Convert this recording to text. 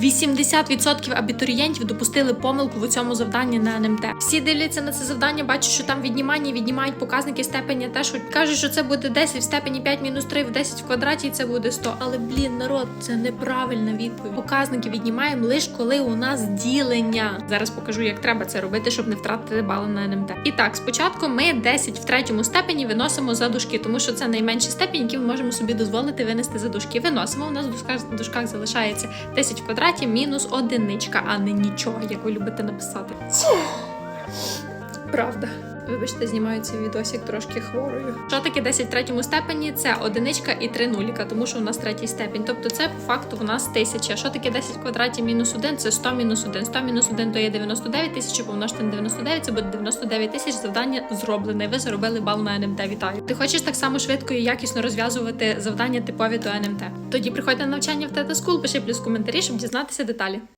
80% абітурієнтів допустили помилку в цьому завданні на НМТ. Всі дивляться на це завдання, бачать, що там віднімання віднімають показники степені. Теж кажуть, що це буде 10 в степені 5 мінус 3 в 10 в квадраті, і це буде 100. Але блін, народ, це неправильна відповідь. Показники віднімаємо лише коли у нас ділення. Зараз покажу, як треба це робити, щоб не втратити бали на НМТ. І так, спочатку ми 10 в третьому степені виносимо за дужки, тому що це найменший степень, який ми можемо собі дозволити винести за дужки. Виносимо. У нас в дужках залишається 10 в квадраті мінус одиничка, а не нічого, як ви любите написати. Правда. Вибачте, знімаю цей відосик трошки хворою. Що таке 10 в третьому степені? Це одиничка і три нуліка, тому що у нас третій степень. Тобто це по факту у нас тисяча. Що таке 10 в квадраті мінус 1? Це 100 мінус 1. 100 мінус 1 то є 99 тисяч, помножити на 99, це буде 99 тисяч. Завдання зроблене. Ви заробили бал на НМТ. Вітаю. Ти хочеш так само швидко і якісно розв'язувати завдання типові до НМТ? Тоді приходь на навчання в Тета School, пиши плюс коментарі, щоб дізнатися деталі.